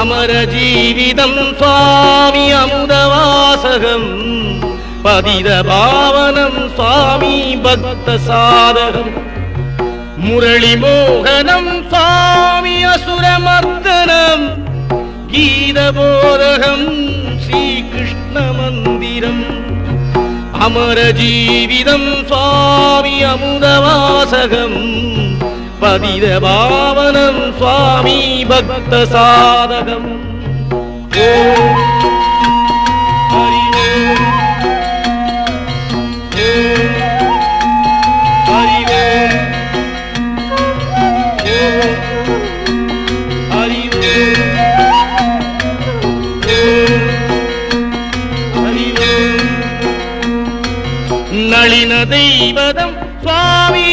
அமர ஜீவிதம் சுவாமி அமுதவாசகம். பதித பாவனம் சுவாமி பக்த சாதகம். முரளி மோகனம் சுவாமி அசுரமர்த்தனம். கீத போதகம் ஸ்ரீகிருஷ்ண மந்திரம். அமர ஜீவிதம் சுவாமி அமுதவாசகம். பதித பாவனம் பக்த சாதகம். நளின தெய்வதம் சுவாமி